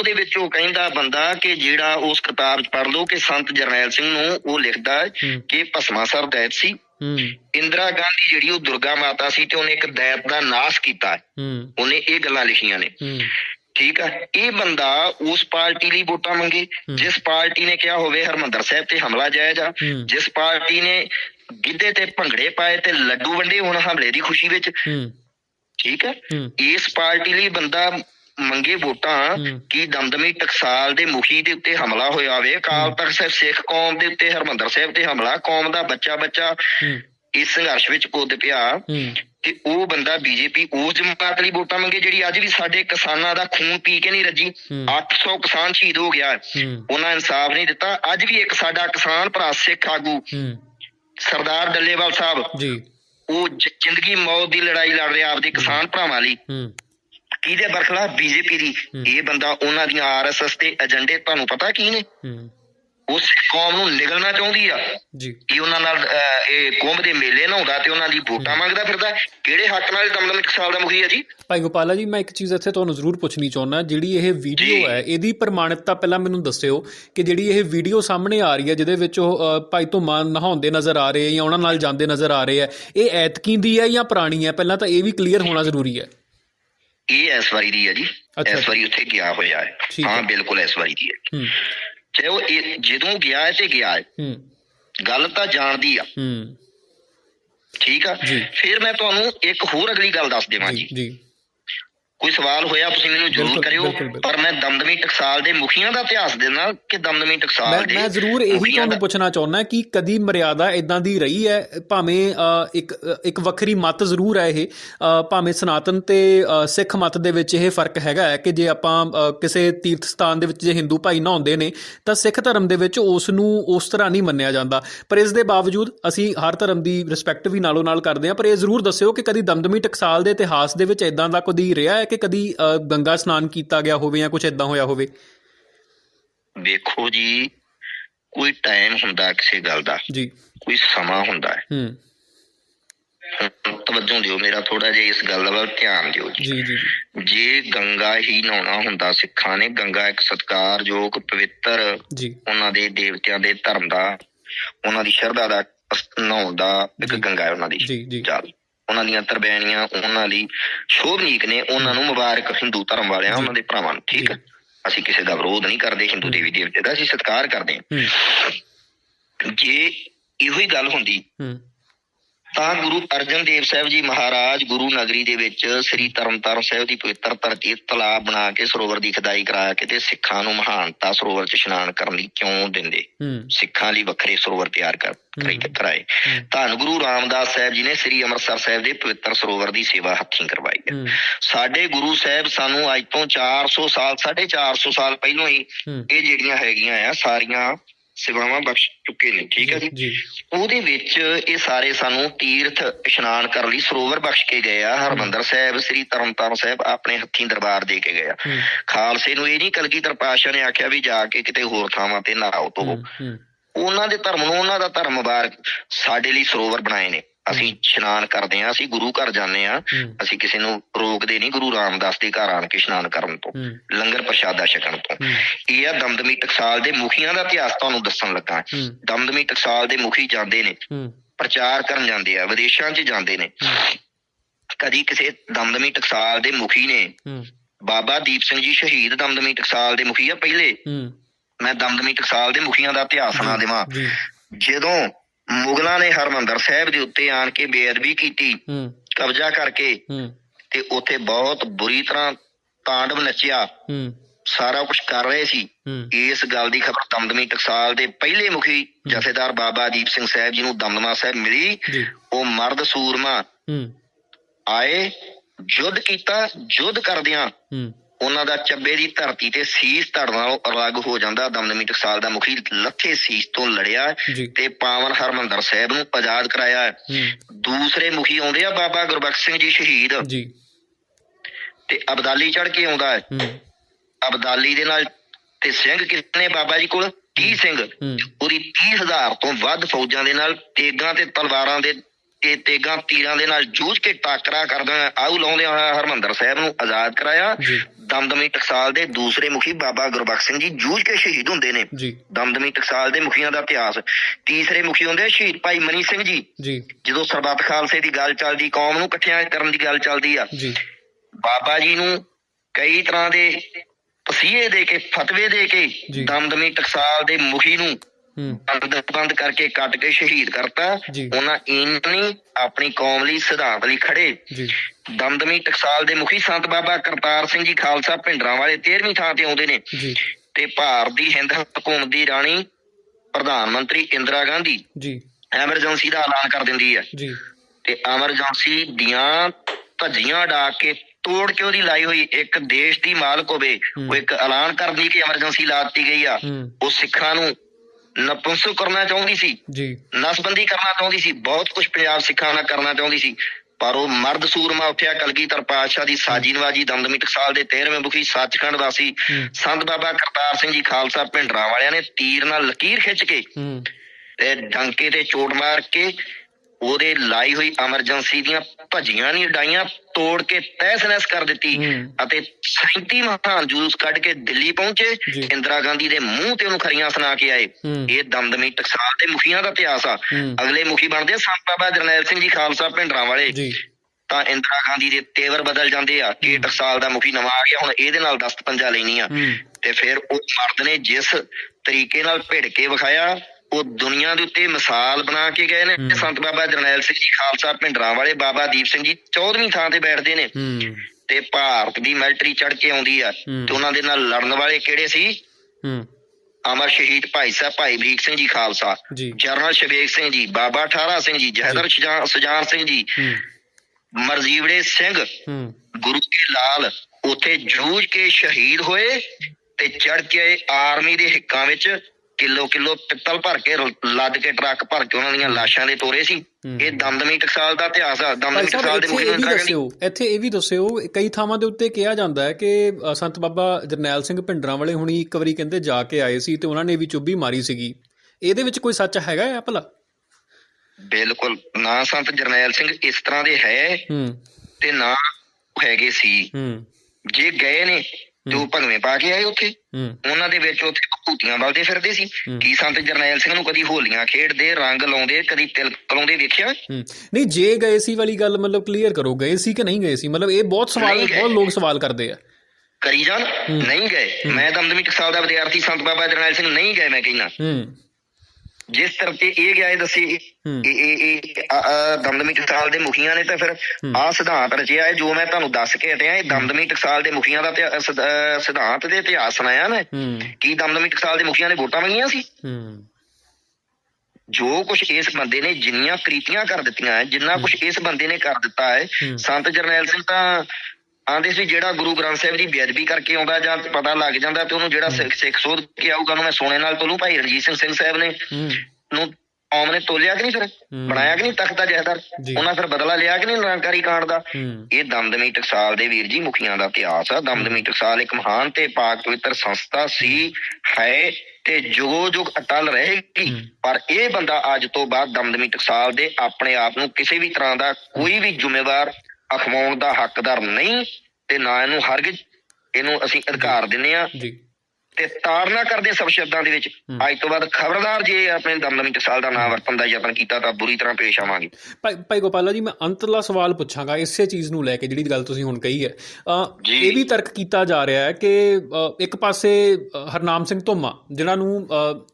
ਉਹਦੇ ਵਿੱਚ ਉਹ ਕਹਿੰਦਾ ਬੰਦਾ ਕਿ ਜਿਹੜਾ ਉਸ ਕਿਤਾਬ 'ਚ ਪੜ੍ਹ ਲਓ ਕਿ ਸੰਤ ਜਰਨੈਲ ਸਿੰਘ ਨੂੰ ਉਹ ਲਿਖਦਾ। ਕਿ ਭਸਮਾਸਰ ਦੈਤ ਸੀ। ਹੂੰ। ਇੰਦਰਾ ਗਾਂਧੀ ਜਿਹੜੀ ਉਹ ਦੁਰਗਾ ਮਾਤਾ ਸੀ ਤੇ ਉਹਨੇ ਇੱਕ ਦੈਤ ਦਾ ਨਾਸ਼ ਕੀਤਾ ਹੂੰ। ਉਹਨੇ ਇਹ ਗੱਲਾਂ ਲਿਖੀਆਂ ਨੇ। ਹੂੰ। ਠੀਕ ਆ। ਇਹ ਬੰਦਾ ਉਸ ਪਾਰਟੀ ਲਈ ਵੋਟਾਂ ਮੰਗੇ। ਜਿਸ ਪਾਰਟੀ ਨੇ ਕਿਹਾ ਹੋਵੇ ਹਰਮੰਦਰ ਸਾਹਿਬ ਤੇ ਹਮਲਾ ਜਾਇਜ਼ ਆ। ਜਿਸ ਪਾਰਟੀ ਨੇ ਗਿੱਧੇ ਤੇ ਭੰਗੜੇ ਪਾਏ ਤੇ ਲੱਡੂ ਵੰਡੇ ਹੁਣ ਹਮਲੇ ਦੀ ਖੁਸ਼ੀ ਵਿੱਚ। ਹੂੰ। ਠੀਕ ਹੂੰ। ਇਸ ਪਾਰਟੀ ਲਈ ਬੰਦਾ ਮੰਗੇ ਵੋਟਾਂ। ਕੀ ਦਮਦਮੀ ਟਕਸਾਲ ਦੇ ਮੁਖੀ ਦੇ ਉੱਤੇ ਹਮਲਾ ਹੋਇਆ ਹੋਵੇ ਅਕਾਲ ਤਖਤ ਸਾਹਿਬ ਸਿੱਖ ਕੌਮ ਦੇ ਉੱਤੇ ਹਰਮੰਦਰ ਸਾਹਿਬ ਤੇ ਹਮਲਾ ਕੌਮ ਦਾ ਬੱਚਾ ਬੱਚਾ ਇਸ ਸੰਘਰਸ਼ ਵਿੱਚ ਕੁੱਦ ਪਿਆ ਤੇ ਉਹ ਬੰਦਾ ਬੀਜੇਪੀ ਉਸ ਜਮਾਤ ਲਈ ਵੋਟਾਂ ਮੰਗੇ ਜਿਹੜੀ ਅੱਜ ਵੀ ਸਾਡੇ ਕਿਸਾਨਾਂ ਦਾ ਖੂਨ ਪੀ ਕੇ ਨਹੀਂ ਰੱਜੀ। ਹੂੰ। 800 ਕਿਸਾਨ ਸ਼ਹੀਦ ਹੋ ਗਿਆ। ਉਹਨਾਂ ਇਨਸਾਫ ਨਹੀਂ ਦਿੱਤਾ। ਅੱਜ ਵੀ ਇੱਕ ਸਾਡਾ ਕਿਸਾਨ ਭਰਾ ਸਿੱਖ ਆਗੂ ਸਰਦਾਰ ਡੱਲੇਵਾਲ ਸਾਹਿਬ ਜੀ। ਉਹ ਜ਼ਿੰਦਗੀ ਮੌਤ ਦੀ ਲੜਾਈ ਲੜ ਰਿਹਾ ਆਪਦੇ ਕਿਸਾਨ ਭਰਾਵਾਂ ਲਈ। ਕਿਹਦੇ ਬਰਖਲਾਫ ਬੀਜੇਪੀ ਦੀ। ਇਹ ਬੰਦਾ ਉਹਨਾਂ ਦੀਆਂ ਆਰਐਸਐਸ ਦੇ ਏਜੰਡੇ ਤੁਹਾਨੂੰ ਪਤਾ ਕੀ ਨੇ? ਸਿੱਖ ਕੌਮ ਨੂੰ ਨਿਗਲਣਾ ਚਾਹੁੰਦੀ ਆ। ਜੀ। ਕਿ ਉਹਨਾਂ ਨਾਲ ਇਹ ਕੁੰਭ ਦੇ ਮੇਲੇ ਨਹਾਉਂਦਾ ਤੇ ਉਹਨਾਂ ਦੀ ਵੋਟਾਂ ਮੰਗਦਾ ਫਿਰਦਾ। ਕਿਹੜੇ ਹੱਕ ਨਾਲ ਦਮਦਮ ਇੱਕ ਸਾਲ ਦਾ ਮੁਖੀ ਆ ਜੀ? ਭਾਈ ਗੋਪਾਲਾ ਜੀ ਮੈਂ ਇੱਕ ਚੀਜ਼ ਇੱਥੇ ਤੁਹਾਨੂੰ ਜ਼ਰੂਰ ਪੁੱਛਣੀ ਚਾਹੁੰਦਾ ਜਿਹੜੀ ਇਹ। ਵੀਡੀਓ ਹੈ ਇਹਦੀ ਪ੍ਰਮਾਣਿਕਤਾ ਪਹਿਲਾਂ ਮੈਨੂੰ ਦੱਸਿਓ ਕਿ ਜਿਹੜੀ ਇਹ ਵੀਡੀਓ ਸਾਹਮਣੇ ਆ ਰਹੀ ਹੈ ਜਿਹਦੇ ਵਿੱਚ ਉਹ ਭਾਈ ਧੁਮਾ ਨਹਾਉਂਦੇ ਨਜ਼ਰ ਆ ਰਹੇ ਜਾਂ ਉਹਨਾਂ ਨਾਲ ਜਾਂਦੇ ਨਜ਼ਰ ਆ ਰਹੇ ਆ ਇਹ ਐਤਕੀ ਦੀ ਹੈ ਜਾਂ ਪੁਰਾਣੀ ਹੈ? ਪਹਿਲਾਂ ਤਾਂ ਇਹ ਵੀ ਕਲੀਅਰ ਹੋਣਾ ਜ਼ਰੂਰੀ ਹੈ। ਇਹ ਇਸ ਵਾਰੀ ਦੀ ਹੈ ਜੀ। ਇਸ ਵਾਰੀ ਉੱਥੇ ਗਿਆ ਹੋਇਆ ਹੈ। ਹਾਂ। ਬਿਲਕੁਲ ਇਸ ਵਾਰੀ ਦੀ ਹੈ। ਹੂੰ। ਚਾਹੇ ਉਹ ਜਦੋਂ ਗਿਆ ਹੈ ਤੇ ਗਿਆ ਹੈ। ਹੂੰ। ਗੱਲ ਤਾਂ ਜਾਣਦੀ ਆ। ਹੂੰ। ਠੀਕ ਆ। ਫਿਰ ਮੈਂ ਤੁਹਾਨੂੰ ਇੱਕ ਹੋਰ ਅਗਲੀ ਗੱਲ ਦੱਸ ਦੇਵਾਂ ਜੀ। ਜੀ। ਕੋਈ ਸਵਾਲ ਹੋਇਆ ਤੁਸੀਂ ਮੈਨੂੰ ਜ਼ਰੂਰ ਕਰਿਓ। ਪਰ ਮੈਂ ਦਮਦਮੀ ਟਕਸਾਲ ਦੇ ਮੁਖੀਆਂ ਦਾ ਇਤਿਹਾਸ ਦੇਣਾ ਕਿ ਦਮਦਮੀ ਟਕਸਾਲ ਦੇ ਮੈਂ ਜ਼ਰੂਰ ਇਹੀ ਤੁਹਾਨੂੰ ਪੁੱਛਣਾ ਚਾਹੁੰਦਾ ਕਿ ਕਦੀ ਮਰਿਆਦਾ ਇਦਾਂ ਦੀ ਰਹੀ ਹੈ? ਭਾਵੇਂ ਇੱਕ ਇੱਕ ਵੱਖਰੀ ਮਤ ਜ਼ਰੂਰ ਹੈ ਇਹ। ਭਾਵੇਂ ਸਨਾਤਨ ਤੇ ਸਿੱਖ ਮਤ ਦੇ ਵਿੱਚ ਇਹ ਫ਼ਰਕ ਹੈਗਾ ਹੈ ਕਿ ਜੇ ਆਪਾਂ ਕਿਸੇ ਤੀਰਥ ਸਥਾਨ ਦੇ ਵਿੱਚ ਜੇ ਹਿੰਦੂ ਭਾਈ ਨਹਾਉਂਦੇ ਨੇ ਤਾਂ ਸਿੱਖ ਧਰਮ ਦੇ ਵਿੱਚ ਉਸ ਨੂੰ ਉਸ ਤਰ੍ਹਾਂ ਨਹੀਂ ਮੰਨਿਆ ਜਾਂਦਾ। ਪਰ ਇਸ ਦੇ ਬਾਵਜੂਦ ਅਸੀਂ ਹਰ ਧਰਮ ਦੀ ਰਿਸਪੈਕਟ ਵੀ ਨਾਲੋਂ ਨਾਲ ਕਰਦੇ ਹਾਂ। ਪਰ ਇਹ ਜ਼ਰੂਰ ਦੱਸਿਓ ਕਿ ਕਦੀ ਦਮਦਮੀ ਟਕਸਾਲ ਦੇ ਇਤਿਹਾਸ ਦੇ ਵਿੱਚ ਇਦਾਂ ਦਾ ਕਦੀ ਰਿਹਾ ਹੈ? ਕਿ ਕਦੀ ਗੰਗਾ ਇਸ਼ਨਾਨ ਕੀਤਾ ਗਿਆ ਹੋਵੇ ਜਾਂ ਕੁਝ ਇਦਾਂ ਹੋਇਆ ਹੋਵੇ? ਵੇਖੋ ਜੀ ਕੋਈ ਟਾਈਮ ਹੁੰਦਾ ਕਿਸੇ ਗੱਲ ਦਾ। ਜੀ। ਕੋਈ ਸਮਾਂ ਹੁੰਦਾ ਹੈ। ਹੂੰ। ਤਵੱਜੋ ਦਿਓ ਮੇਰਾ ਥੋੜਾ ਜਿਹਾ ਇਸ ਗੱਲ ਵੱਲ ਧਿਆਨ ਦਿਓ ਜੀ। ਜੀ ਜੀ ਗੰਗਾ ਹੀ ਨਹਾਉਣਾ ਹੁੰਦਾ ਸਿੱਖਾਂ ਨੇ ਗੰਗਾ ਇੱਕ ਸਤਕਾਰਯੋਗ ਪਵਿੱਤਰ ਜੀ। ਉਹਨਾਂ ਦੇ ਦੇਵਤਿਆਂ ਦੇ ਧਰਮ ਦਾ ਉਹਨਾਂ ਦੀ ਸ਼ਰਧਾ ਦਾ ਨਹਾਉਣ ਦਾ ਇੱਕ। ਗੰਗਾ ਹੈ ਉਹਨਾਂ ਦੀ। ਜੀ ਜੀ। ਚੱਲ। ਉਹਨਾਂ ਦੀਆਂ ਤਰਬੈਣੀਆਂ ਉਹਨਾਂ ਲਈ ਸ਼ੋਭਨੀਕ ਨੇ ਉਹਨਾਂ ਨੂੰ ਮੁਬਾਰਕ ਹਿੰਦੂ ਧਰਮ ਵਾਲਿਆਂ। ਉਹਨਾਂ ਦੇ ਭਰਾਵਾਂ ਨੂੰ ਠੀਕ। ਅਸੀਂ ਕਿਸੇ ਦਾ ਵਿਰੋਧ ਨਹੀਂ ਕਰਦੇ ਹਿੰਦੂ। ਦੇਵੀ ਦੇਵਤੇ ਦਾ ਅਸੀਂ ਸਤਿਕਾਰ ਕਰਦੇ ਹੂੰ ਜੇ ਇਹੋ ਹੀ ਗੱਲ ਹੁੰਦੀ ਤਾਂ ਗੁਰੂ ਅਰਜਨ ਦੇਵ ਸਾਹਿਬ ਜੀ ਮਹਾਰਾਜ ਗੁਰੂ ਨਗਰੀ ਦੇ ਵਿੱਚ ਸ੍ਰੀ ਤਰਨਤਾਰਨ ਸਾਹਿਬ ਦੀ ਪਵਿੱਤਰ ਧਰਤੀ ਤਲਾਬ ਬਣਾ ਕੇ ਸਰੋਵਰ ਦੀ ਖਦਾਈ ਕਰਾ ਕੇ ਤੇ ਸਿੱਖਾਂ ਨੂੰ ਮਹਾਨਤਾ ਸਰੋਵਰ 'ਚ ਇਸ਼ਨਾਨ ਕਰਨ ਲਈ ਕਿਉਂ ਦਿੰਦੇ? ਸਿੱਖਾਂ ਲਈ ਵੱਖਰੇ ਸਰੋਵਰ ਤਿਆਰ ਕਰ। ਕਰਾਏ। ਧੰਨ ਗੁਰੂ ਰਾਮਦਾਸ ਸਾਹਿਬ ਜੀ ਨੇ ਸ੍ਰੀ ਅੰਮ੍ਰਿਤਸਰ ਸਾਹਿਬ ਦੇ ਪਵਿੱਤਰ ਸਰੋਵਰ ਦੀ ਸੇਵਾ ਹੱਥੀਂ ਕਰਵਾਈ ਹੈ। ਸਾਡੇ ਗੁਰੂ ਸਾਹਿਬ ਸਾਨੂੰ ਅੱਜ ਤੋਂ 400 ਸਾਲ 450 ਸਾਲ ਪਹਿਲਾਂ ਹੂੰ। ਇਹ ਜਿਹੜੀਆਂ ਹੈਗੀਆਂ ਆ ਸਾਰੀਆਂ ਸੇਵਾਵਾਂ ਬਖਸ਼ ਚੁੱਕੇ ਨੇ ਠੀਕ ਹੈ ਜੀ ਉਹਦੇ ਵਿੱਚ ਇਹ ਸਾਰੇ ਸਾਨੂੰ ਤੀਰਥ ਇਸ਼ਨਾਨ ਕਰਨ ਲਈ ਸਰੋਵਰ ਬਖਸ਼ ਕੇ ਗਏ ਆ। ਹਰਮੰਦਰ ਸਾਹਿਬ ਸ੍ਰੀ ਤਰਨਤਾਰਨ ਸਾਹਿਬ ਆਪਣੇ ਹੱਥੀਂ ਦਰਬਾਰ ਦੇ ਕੇ ਗਏ ਆ। ਖਾਲਸੇ ਨੂੰ ਇਹ ਨਹੀਂ ਕਲਗੀਧਰ ਪਾਤਸ਼ਾਹ ਨੇ ਆਖਿਆ ਵੀ ਜਾ ਕੇ ਕਿਤੇ ਹੋਰ ਥਾਵਾਂ ਤੇ ਨਹਾਓ ਹੂੰ ਉਹਨਾਂ ਦੇ ਧਰਮ ਨੂੰ ਉਹਨਾਂ ਦਾ ਧਰਮ ਮੁਬਾਰਕ ਸਾਡੇ ਲਈ ਸਰੋਵਰ ਬਣਾਏ ਨੇ। ਅਸੀਂ ਇਸ਼ਨਾਨ ਕਰਦੇ ਹਾਂ ਅਸੀਂ ਗੁਰੂ ਘਰ ਜਾਂਦੇ ਹੂੰ ਅਸੀਂ ਕਿਸੇ ਨੂੰ ਰੋਕਦੇ ਨਹੀਂ ਗੁਰੂ ਰਾਮਦਾਸ ਦੇ ਘਰ ਆਣ ਕੇ ਇਸ਼ਨਾਨ ਕਰਨ ਤੋਂ ਲੰਗਰ ਪ੍ਰਸ਼ਾਦਾ ਛਕਣ ਤੋਂ। ਇਹ ਆ ਦਮਦਮੀ ਟਕਸਾਲ ਦੇ ਮੁਖੀਆਂ ਦਾ ਇਤਿਹਾਸ ਤੁਹਾਨੂੰ ਦੱਸਣ ਲੱਗਾ। ਦਮਦਮੀ ਟਕਸਾਲ ਦੇ ਮੁਖੀ ਜਾਂਦੇ ਨੇ। ਪ੍ਰਚਾਰ ਕਰਨ ਜਾਂਦੇ ਆ ਵਿਦੇਸ਼ਾਂ 'ਚ ਜਾਂਦੇ ਨੇ। ਕਦੀ ਕਿਸੇ ਦਮਦਮੀ ਟਕਸਾਲ ਦੇ ਮੁਖੀ ਨੇ ਬਾਬਾ ਦੀਪ ਸਿੰਘ ਜੀ ਸ਼ਹੀਦ ਦਮਦਮੀ ਟਕਸਾਲ ਦੇ ਮੁਖੀ ਆ ਪਹਿਲੇ। ਮੈਂ ਦਮਦਮੀ ਟਕਸਾਲ ਦੇ ਮੁਖੀਆਂ ਦਾ ਇਤਿਹਾਸ ਸੁਣਾ ਦੇਵਾਂ। ਜਦੋਂ ਮੁਗਲਾਂ ਨੇ ਹਰਮੰਦਰ ਸਾਹਿਬ ਦੇ ਉੱਤੇ ਆਣ ਕੇ ਬੇਅਦਬੀ ਕੀਤੀ ਹੂੰ। ਕਬਜ਼ਾ ਕਰਕੇ ਹੂੰ। ਤੇ ਉੱਥੇ ਬਹੁਤ ਬੁਰੀ ਤਰ੍ਹਾਂ ਤਾਂਡਵ ਨੱਚਿਆ। ਹੂੰ। ਸਾਰਾ ਕੁਝ ਕਰ ਰਹੇ ਸੀ। ਇਸ ਗੱਲ ਦੀ ਖਬਰ ਦਮਦਮੀ ਟਕਸਾਲ ਦੇ ਪਹਿਲੇ ਮੁਖੀ ਜਥੇਦਾਰ ਬਾਬਾ ਦੀਪ ਸਿੰਘ ਸਾਹਿਬ ਜੀ ਨੂੰ ਦਮਦਮਾ ਸਾਹਿਬ ਮਿਲੀ। ਉਹ ਮਰਦ ਸੂਰਮਾ ਆਏ ਯੁੱਧ ਕੀਤਾ ਯੁੱਧ ਕਰਦਿਆਂ ਉਹਨਾਂ ਦਾ ਚੱਬੇ ਦੀ ਧਰਤੀ ਤੇ ਸੀਸ ਧੜ ਨਾਲੋਂ ਅਲੱਗ ਹੋ ਜਾਂਦਾ। ਦਮਦਮੀ ਟਕਸਾਲ ਦਾ ਮੁਖੀ ਲੱਥੇ ਸੀਸ ਤੋਂ ਲੜਿਆ ਤੇ ਪਾਵਨ ਹਰਮੰਦਰ ਸਾਹਿਬ ਨੂੰ ਆਜ਼ਾਦ ਕਰਾਇਆ। ਦੂਸਰੇ ਮੁਖੀ ਆਉਂਦੇ ਆ ਬਾਬਾ ਗੁਰਬਖਸ਼ ਸਿੰਘ ਜੀ ਸ਼ਹੀਦ। ਜੀ। ਤੇ ਅਬਦਾਲੀ ਚੜ ਕੇ ਆਉਂਦਾ ਹੈ। ਅਬਦਾਲੀ ਦੇ ਨਾਲ ਤੇ ਸਿੰਘ ਕਿਤਨੇ ਬਾਬਾ ਜੀ ਕੋਲ? 30 ਸਿੰਘ। ਉਹਦੀ 30000 ਤੋਂ ਵੱਧ ਫੌਜਾਂ ਦੇ ਨਾਲ ਤੇਗਾਂ ਤੇ ਤਲਵਾਰਾਂ ਦੇ ਤੇ ਤੇਗਾਂ ਤੀਰਾਂ ਦੇ ਨਾਲ ਜੂਝ ਕੇ ਟਾਕਰਾ ਕਰਦਾ ਆਉ ਲਾਉਂਦੇ ਹੋਇਆ ਹਰਮੰਦਰ ਸਾਹਿਬ ਨੂੰ ਆਜ਼ਾਦ ਕਰਾਇਆ। ਦਮਦਮੀ ਟਕਸਾਲ ਦੇ ਦੂਸਰੇ ਮੁਖੀ ਬਾਬਾ ਗੁਰਬਖਸ਼ ਸਿੰਘ ਜੀ ਜੂਝ ਕੇ ਸ਼ਹੀਦ ਹੁੰਦੇ ਨੇ। ਦਮਦਮੀ ਟਕਸਾਲ ਦੇ ਮੁਖੀਆਂ ਦਾ ਇਤਿਹਾਸ। ਤੀਸਰੇ ਮੁਖੀ ਹੁੰਦੇ ਆ ਸ਼ਹੀਦ ਭਾਈ ਮਨੀ ਸਿੰਘ ਜੀ। ਜਦੋਂ ਸਰਬੱਤ ਖਾਲਸੇ ਦੀ ਗੱਲ ਚੱਲਦੀ ਕੌਮ ਨੂੰ ਇਕੱਠਿਆਂ ਕਰਨ ਦੀ ਗੱਲ ਚੱਲਦੀ ਆ। ਬਾਬਾ ਜੀ ਨੂੰ ਕਈ ਤਰ੍ਹਾਂ ਦੇ ਤਸੀਹੇ ਦੇ ਕੇ ਫਤਵੇ ਦੇ ਕੇ। ਦਮਦਮੀ ਟਕਸਾਲ ਦੇ ਮੁਖੀ ਨੂੰ ਹੂੰ। ਬੰਦ ਬੰਦ ਕਰਕੇ ਕੱਟ ਕੇ ਸ਼ਹੀਦ ਕਰਤਾ। ਉਹਨਾਂ ਇੰਨੀ ਆਪਣੀ ਕੌਮ ਲਈ ਸਿਧਾਂਤ ਲਈ ਖੜੇ। ਜੀ। ਦਮਦਮੀ ਟਕਸਾਲ ਦੇ ਮੁਖੀ ਸੰਤ ਬਾਬਾ ਕਰਤਾਰ ਸਿੰਘ ਜੀ ਖਾਲਸਾ ਭਿੰਡਰਾਂ ਵਾਲੇ 13ਵੀਂ ਥਾਂ ਤੇ ਆਉਂਦੇ ਨੇ। ਜੀ। ਤੇ ਭਾਰਤ ਦੀ ਹਿੰਦ ਹਕੂਮਤ ਦੀ ਰਾਣੀ ਪ੍ਰਧਾਨ ਮੰਤਰੀ ਇੰਦਰਾ ਗਾਂਧੀ ਜੀ। ਐਮਰਜੈਂਸੀ ਦਾ ਐਲਾਨ ਕਰ ਦਿੰਦੀ ਹੈ। ਜੀ। ਤੇ ਐਮਰਜੈਂਸੀ ਦੀਆਂ ਧੱਜੀਆਂ ਡਾ ਕੇ ਤੋੜ ਕੇ ਉਹਦੀ ਲਾਈ ਹੋਈ ਇੱਕ ਦੇਸ਼ ਦੀ ਮਾਲਕ ਹੋਵੇ। ਉਹ ਇੱਕ ਐਲਾਨ ਕਰਦੀ ਕਿ ਐਮਰਜੈਂਸੀ ਲਾ ਦਿੱਤੀ ਗਈ ਆ। ਉਹ ਸਿੱਖਾਂ ਨੂੰ ਨਪੁੰਸਕ ਕਰਨਾ ਚਾਹੁੰਦੀ ਸੀ ਜੀ। ਨਸਬੰਦੀ ਕਰਨਾ ਚਾਹੁੰਦੀ ਸੀ ਬਹੁਤ ਕੁਝ ਪੰਜਾਬ ਸਿੱਖਾਂ ਨਾਲ ਕਰਨਾ ਚਾਹੁੰਦੀ ਸੀ। ਪਰ ਉਹ ਮਰਦ ਸੂਰਮਾ ਉੱਠਿਆ ਕਲਗੀਧਰ ਪਾਤਸ਼ਾਹ ਦੀ ਸਾਜੀ ਨਵਾਜੀ ਦਮਦਮੀ ਟਕਸਾਲ ਦੇ 13ਵੇਂ ਮੁਖੀ ਸੱਚਖੰਡ ਵਾਸੀ ਸੰਤ ਬਾਬਾ ਕਰਤਾਰ ਸਿੰਘ ਜੀ ਖਾਲਸਾ ਭਿੰਡਰਾਂ ਵਾਲਿਆਂ ਨੇ ਤੀਰ ਨਾਲ ਲਕੀਰ ਖਿੱਚ ਕੇ ਤੇ ਡੰਕੇ ਤੇ ਚੋਟ ਮਾਰ ਕੇ ਉਹਦੇ ਲਾਈ ਹੋਈ ਐਮਰਜੈਂਸੀ ਦੀਆਂ ਭੱਜੀਆਂ ਨਹੀਂ ਡਾਈਆਂ ਤੋੜ ਕੇ ਤਹਿਸ-ਨਹਿਸ ਕਰ ਦਿੱਤੀ। ਅਤੇ 37 ਮਹਾਨ ਜੂਸ ਕੱਢ ਕੇ ਦਿੱਲੀ ਪਹੁੰਚੇ। ਇੰਦਰਾ ਗਾਂਧੀ ਦੇ ਮੂੰਹ ਤੇ ਉਹਨੂੰ ਖਰੀਆਂ ਸੁਣਾ ਕੇ ਆਏ। ਇਹ ਦਮਦਮੀ ਟਕਸਾਲ ਦੇ ਮੁਖੀਆਂ ਦਾ ਇਤਿਹਾਸ ਆ। ਅਗਲੇ ਮੁਖੀ ਬਣਦੇ ਸੰਤ ਬਾਬਾ ਜਰਨੈਲ ਸਿੰਘ ਜੀ ਖਾਲਸਾ ਭਿੰਡਰਾਂ ਵਾਲੇ ਤਾਂ ਇੰਦਰਾ ਗਾਂਧੀ ਦੇ ਤੇਵਰ ਬਦਲ ਜਾਂਦੇ ਆ ਕਿ ਟਕਸਾਲ ਦਾ ਮੁਖੀ ਨਵਾਂ ਆ ਗਿਆ ਹੁਣ ਇਹਦੇ ਨਾਲ ਦਸਤ ਪੰਜਾ ਲੈਣੀ ਆ ਤੇ ਫਿਰ ਉਹ ਮਰਦ ਨੇ ਜਿਸ ਤਰੀਕੇ ਨਾਲ ਭਿੜ ਕੇ ਵਿਖਾਇਆ ਉਹ ਦੁਨੀਆ ਦੇ ਉੱਤੇ ਮਿਸਾਲ ਬਣਾ ਕੇ ਗਏ ਨੇ। ਸੰਤ ਬਾਬਾ ਜਰਨੈਲ ਸਿੰਘ ਜੀ ਖਾਲਸਾ ਭਿੰਡਰਾਂ ਵਾਲੇ ਬਾਬਾ ਦੀਪ ਸਿੰਘ ਜੀ 14ਵੀਂ ਥਾਂ ਤੇ ਬੈਠਦੇ ਨੇ। ਤੇ ਭਾਰਤ ਦੀ ਮਿਲਟਰੀ ਚੜ ਕੇ ਆਉਂਦੀ ਆ। ਤੇ ਉਹਨਾਂ ਦੇ ਨਾਲ ਲੜਨ ਵਾਲੇ ਕਿਹੜੇ ਸੀ? ਅਮਰ ਸ਼ਹੀਦ ਭਾਈ ਸਾਹਿਬ ਭਾਈ ਬਰੀਕ ਸਿੰਘ ਜੀ ਖਾਲਸਾ। ਜਰਨਲ ਸ਼ਬੇਗ ਸਿੰਘ ਜੀ ਬਾਬਾ ਠਾਰਾ ਸਿੰਘ ਜੀ ਜਹਦਰ ਸੁਜਾ- ਸੁਜਾਨ ਸਿੰਘ ਜੀ। ਮਰਜੀਵੜੇ ਸਿੰਘ ਗੁਰੂ ਕੇ ਲਾਲ ਉੱਥੇ ਜੂਝ ਕੇ ਸ਼ਹੀਦ ਹੋਏ ਤੇ ਚੜ ਕੇ ਆਰਮੀ ਦੇ ਹਿੱਕਾਂ ਵਿੱਚ। ਕਿਲੋ ਕਿਲੋ ਪਿੱਤਲ ਭਰ ਕੇ ਲੱਦ ਕੇ ਟਰੱਕ ਭਰ ਕੇ ਉਹਨਾਂ ਦੀਆਂ ਲਾਸ਼ਾਂ ਦੇ ਤੋਰੇ ਸੀ। ਇਹ ਦਮਦਮੀ ਟਕਸਾਲ ਦਾ ਇਤਿਹਾਸ ਆ। ਦਮਦਮੀ ਟਕਸਾਲ ਦੇ ਮੁਖੀ ਨੂੰ ਦੱਸਿਓ ਇੱਥੇ ਇਹ ਵੀ ਦੱਸਿਓ ਕਈ ਥਾਵਾਂ ਦੇ ਉੱਤੇ ਕਿਹਾ ਜਾਂਦਾ ਹੈ ਕਿ ਸੰਤ ਬਾਬਾ ਜਰਨੈਲ ਸਿੰਘ ਭਿੰਡਰਾਂ ਵਾਲੇ ਹੁਣੀ ਇੱਕ ਵਾਰੀ ਕਹਿੰਦੇ ਜਾ ਕੇ ਆਏ ਸੀ ਤੇ ਉਹਨਾਂ ਨੇ ਵੀ ਚੁੱਭੀ ਮਾਰੀ ਸੀਗੀ। ਇਹਦੇ ਵਿੱਚ ਕੋਈ ਸੱਚ ਹੈਗਾ ਹੈ ਭਲਾ? ਬਿਲਕੁਲ। ਨਾ ਸੰਤ ਜਰਨੈਲ ਸਿੰਘ ਇਸ ਤਰ੍ਹਾਂ ਦੇ ਹੈ ਤੇ ਨਾ ਹੈਗੇ ਸੀ। ਜੇ ਗਏ ਨੇ ਤੇ ਉਹ ਭੰਗਵੇਂ ਪਾ ਕੇ ਆਏ ਉੱਥੇ। ਉਹਨਾਂ ਦੇ ਵਿੱਚ ਉੱਥੇ ਭੂਤੀਆਂ ਬਲਦੇ ਫਿਰਦੇ ਸੀ। ਕੀ ਸੰਤ ਜਰਨੈਲ ਸਿੰਘ ਨੂੰ ਕਦੀ ਹੋਲੀਆਂ ਖੇਡਦੇ ਰੰਗ ਲਾਉਂਦੇ ਕਦੀ ਤਿਲਕ ਲਾਉਂਦੇ ਵੇਖਿਆ? ਨਹੀਂ ਜੇ ਗਏ ਸੀ ਵਾਲੀ ਗੱਲ ਮਤਲਬ ਕਲੀਅਰ ਕਰੋ ਗਏ ਸੀ ਕਿ ਨਹੀਂ ਗਏ ਸੀ? ਮਤਲਬ ਇਹ ਬਹੁਤ ਸਵਾਲ। ਬਹੁਤ ਲੋਕ ਸਵਾਲ ਕਰਦੇ ਆ। ਕਰੀ ਜਾਣ। ਨਹੀਂ ਗਏ। ਮੈਂ ਦਮਦਮੀ ਟਕਸਾਲ ਦਾ ਵਿਦਿਆਰਥੀ ਸੰਤ ਬਾਬਾ ਜਰਨੈਲ ਸਿੰਘ ਨਹੀਂ ਗਏ ਮੈਂ ਕਹਿੰਦਾ। ਜਿਸ ਤਰ੍ਹਾਂ ਤੇ ਇਹ ਗਿਆ ਇਹ ਦੱਸੀ। ਇਹ ਇਹ ਦਮਦਮੀ ਟਕਸਾਲ ਦੇ ਮੁਖੀਆਂ ਨੇ ਤਾਂ ਫਿਰ। ਆ ਸਿਧਾਂਤ ਰਚਿਆ ਹੈ ਜੋ ਮੈਂ ਤੁਹਾਨੂੰ ਦੱਸ ਕੇ ਹਟਿਆ ਇਹ ਦਮਦਮੀ ਟਕਸਾਲ ਦੇ ਮੁਖੀਆਂ ਦਾ ਸਿਧਾਂਤ ਦੇ ਇਤਿਹਾਸ ਸੁਣਾਇਆ ਨਾ ਹੂੰ ਕੀ ਦਮਦਮੀ ਟਕਸਾਲ ਦੇ ਮੁਖੀਆਂ ਨੇ ਵੋਟਾਂ ਮੰਗੀਆਂ ਸੀ ਜੋ ਕੁਝ ਇਸ ਬੰਦੇ ਨੇ ਜਿੰਨੀਆਂ ਕ੍ਰੀਤੀਆਂ ਕਰ ਦਿੱਤੀਆਂ ਹੈ ਜਿੰਨਾ ਕੁਝ ਇਸ ਬੰਦੇ ਨੇ ਕਰ ਦਿੱਤਾ ਹੂੰ। ਸੰਤ ਜਰਨੈਲ ਸਿੰਘ ਤਾਂ ਆਂਦੇ ਸੀ ਜਿਹੜਾ ਗੁਰੂ ਗ੍ਰੰਥ ਸਾਹਿਬ ਦੀ ਬੇਅਦਬੀ ਕਰਕੇ ਆਉਂਦਾ ਜਾਂ ਪਤਾ ਲੱਗ ਜਾਂਦਾ ਤੇ ਉਹਨੂੰ ਜਿਹੜਾ ਸਿੱਖ ਸਿੱਖ ਸੋਧ ਕੇ ਆਊਗਾ ਉਹਨੂੰ ਮੈਂ ਸੋਨੇ ਨਾਲ ਤੋਲੂ ਭਾਈ ਰਣਜੀਤ ਸਿੰਘ ਸਿੰਘ ਸਾਹਿਬ ਨੇ ਨੂੰ ਕੌਮ ਨੇ ਤੋਲਿਆ ਕਿ ਨਹੀਂ ਫਿਰ। ਬਣਾਇਆ ਕਿ ਨਹੀਂ ਤਖਤ ਦਾ ਜਹਦਰ। ਉਹਨਾਂ ਫਿਰ ਬਦਲਾ ਲਿਆ ਕਿ ਨਹੀਂ ਨਿਰੰਕਾਰੀ ਕਾਂਡ ਦਾ? ਇਹ ਦਮਦਮੀ ਟਕਸਾਲ ਦੇ ਵੀਰ ਜੀ ਮੁਖੀਆਂ ਦਾ ਇਤਿਹਾਸ ਆ। ਦਮਦਮੀ ਟਕਸਾਲ ਇੱਕ ਮਹਾਨ ਤੇ ਪਾਕ ਪਵਿੱਤਰ ਸੰਸਥਾ ਸੀ ਹੈ ਤੇ ਜੁਗੋ ਜੁਗ ਅਟਲ ਰਹੇਗੀ। ਪਰ ਇਹ ਬੰਦਾ ਅੱਜ ਤੋਂ ਬਾਅਦ ਦਮਦਮੀ ਟਕਸਾਲ ਦੇ ਆਪਣੇ ਆਪ ਨੂੰ ਕਿਸੇ ਵੀ ਤਰ੍ਹਾਂ ਦਾ ਕੋਈ ਵੀ ਜ਼ਿੰਮੇਵਾਰ ਅਖਵਾਉਣ ਦਾ ਹੱਕਦਾਰ ਨਹੀਂ ਤੇ ਨਾ ਇਹਨੂੰ ਹਰਗਿਜ਼ ਇਹਨੂੰ ਅਸੀਂ ਅਧਿਕਾਰ ਦਿੰਨੇ ਆ ਜੀ। ਤੇ ਤਾੜਨਾ ਕਰਦੇ ਸਭ ਸ਼ਬਦਾਂ ਦੇ ਵਿੱਚ। ਅੱਜ ਤੋਂ ਬਾਅਦ ਖਬਰਦਾਰ ਜੇ ਆਪਣੇ ਦਮਦਮੀ ਟਕਸਾਲ ਦਾ ਨਾਮ ਵਰਤਣ ਦਾ ਯਤਨ ਕੀਤਾ ਤਾਂ ਬੁਰੀ ਤਰ੍ਹਾਂ ਪੇਸ਼ ਆਵਾਂਗੇ। ਭਾਈ ਭਾਈ ਗੋਪਾਲਾ ਜੀ ਮੈਂ ਅੰਤਲਾ ਸਵਾਲ ਪੁੱਛਾਂਗਾ ਇਸੇ ਚੀਜ਼ ਨੂੰ ਲੈ ਕੇ ਜਿਹੜੀ ਗੱਲ ਤੁਸੀਂ ਹੁਣ ਕਹੀ ਹੈ। ਇਹ ਵੀ ਤਰਕ ਕੀਤਾ ਜਾ ਰਿਹਾ ਹੈ ਕਿ ਇੱਕ ਪਾਸੇ ਹਰਨਾਮ ਸਿੰਘ ਧੋਮਾ ਜਿਹੜਾ ਨੂੰ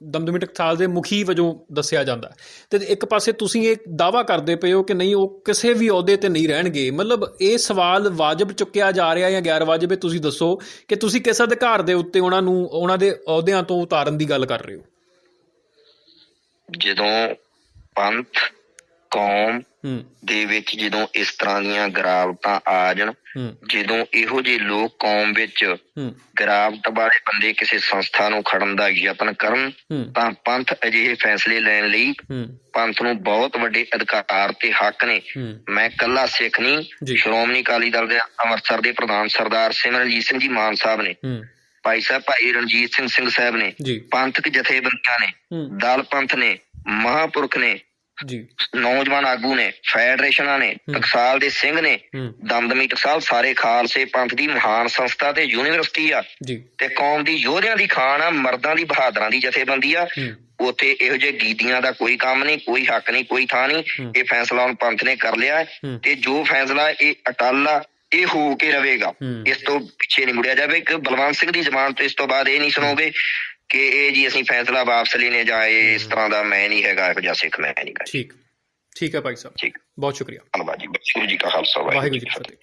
ਦਮਦਮੀ ਟਕਸਾਲ ਦੇ ਮੁਖੀ ਵਜੋਂ ਦੱਸਿਆ ਜਾਂਦਾ ਤੇ ਇੱਕ ਪਾਸੇ ਤੁਸੀਂ ਇਹ ਦਾਵਾ ਕਰਦੇ ਪਏ ਹੋ ਕਿ ਨਹੀਂ ਉਹ ਕਿਸੇ ਵੀ ਅਹੁਦੇ ਤੇ ਨਹੀਂ ਰਹਿਣਗੇ। ਮਤਲਬ ਇਹ ਸਵਾਲ ਵਾਜਬ ਚੁੱਕਿਆ ਜਾ ਰਿਹਾ ਜਾਂ ਗੈਰ ਵਾਜਬ ਹੈ ਤੁਸੀਂ ਦੱਸੋ ਕਿ ਤੁਸੀਂ ਕਿਸ ਅਧਿਕਾਰ ਦੇ ਉੱਤੇ ਉਹਨਾਂ ਨੂੰ ਉਹਨਾਂ ਦੇ ਅਹੁਦਿਆਂ ਤੋਂ ਉਤਾਰਨ ਦੀ ਗੱਲ ਕਰ ਰਹੇ ਹੋ? ਜਦੋਂ ਪੰਥ ਕੌਮ ਦੇ ਵਿੱਚ ਜਦੋਂ ਇਸ ਤਰ੍ਹਾਂ ਦੀਆਂ ਗਿਰਾਵਟਾਂ ਆ ਜਾਣ ਜਦੋਂ ਇਹੋ ਜਿਹੇ ਲੋਕ ਕੌਮ ਵਿੱਚ ਗਿਰਾਵਟ ਵਾਲੇ ਬੰਦੇ ਕਿਸੇ ਸੰਸਥਾ ਨੂੰ ਖੜਨ ਦਾ ਯਤਨ ਕਰਨ ਤਾਂ ਪੰਥ ਅਜਿਹੇ ਫੈਸਲੇ ਲੈਣ ਲਈ ਪੰਥ ਨੂੰ ਬਹੁਤ ਵੱਡੇ ਅਧਿਕਾਰ ਤੇ ਹੱਕ ਨੇ। ਮੈਂ ਕੱਲਾ ਸਿੱਖ। ਨਹੀਂ ਸ਼੍ਰੋਮਣੀ ਅਕਾਲੀ ਦਲ ਦੇ ਅੰਮ੍ਰਿਤਸਰ ਦੇ ਪ੍ਰਧਾਨ ਸਰਦਾਰ ਸਿਮਰਨਜੀਤ ਸਿੰਘ ਜੀ ਮਾਨ ਸਾਹਿਬ ਨੇ। ਭਾਈ ਸਾਹਿਬ ਭਾਈ ਰਣਜੀਤ ਸਿੰਘ ਸਿੰਘ ਸਾਹਿਬ ਨੇ ਪੰਥਕ ਜਥੇਬੰਦੀਆਂ ਨੇ ਦਲ ਪੰਥ ਨੇ ਮਹਾਪੁਰਖ ਨੇ ਜੀ। ਨੌਜਵਾਨ ਆਗੂ ਨੇ ਫੈਡਰੇਸ਼ਨਾਂ ਨੇ ਟਕਸਾਲ ਦੇ ਸਿੰਘ ਨੇ ਦਮਦਮੀ ਟਕਸਾਲ ਸਾਰੇ ਖਾਲਸੇ ਪੰਥ ਦੀ ਮਹਾਨ ਸੰਸਥਾ ਤੇ ਯੂਨੀਵਰਸਿਟੀ ਆ। ਜੀ। ਤੇ ਕੌਮ ਦੀ ਯੋਧਿਆਂ ਦੀ ਖਾਨ ਆ ਮਰਦਾਂ ਦੀ ਬਹਾਦਰਾਂ ਦੀ ਜਥੇਬੰਦੀ ਆ। ਉੱਥੇ ਇਹੋ ਜਿਹੇ ਗੀਦੀਆਂ ਦਾ ਕੋਈ ਕੰਮ ਨਹੀਂ ਕੋਈ ਹੱਕ ਨਹੀਂ ਕੋਈ ਥਾਂ ਨਹੀਂ। ਇਹ ਫੈਸਲਾ ਹੁਣ ਪੰਥ ਨੇ ਕਰ ਲਿਆ। ਤੇ ਜੋ ਫੈਸਲਾ ਇਹ ਅਟਲ ਆ ਇਹ ਹੋ ਕੇ ਰਹੇਗਾ। ਇਸ ਤੋਂ ਪਿੱਛੇ ਨਹੀਂ ਮੁੜਿਆ ਜਾਵੇ। ਇੱਕ ਬਲਵੰਤ ਸਿੰਘ ਦੀ ਜ਼ਬਾਨ ਤੋਂ ਇਸ ਤੋਂ ਬਾਅਦ ਇਹ ਨਹੀਂ ਸੁਣੋਗੇ ਕਿ ਇਹ ਜੀ ਅਸੀਂ ਫੈਸਲਾ ਵਾਪਸ ਲੈਨੇ ਜਾਂ ਇਹ ਇਸ ਤਰ੍ਹਾਂ ਦਾ ਮੈਂ ਨਹੀਂ ਹੈਗਾ ਇਹੋ ਜਿਹਾ ਸਿੱਖ ਮੈਂ ਨਹੀਂ ਠੀਕ। ਠੀਕ ਹੈ ਭਾਈ ਸਾਹਿਬ। ਠੀਕ। ਬਹੁਤ ਸ਼ੁਕਰੀਆ। ਧੰਨਵਾਦ ਜੀ। ਵਾਹਿਗੁਰੂ ਜੀ ਕਾ ਖਾਲਸਾ ਵਾਹਿਗੁਰੂ ਜੀ ਕੀ ਫਤਿਹ।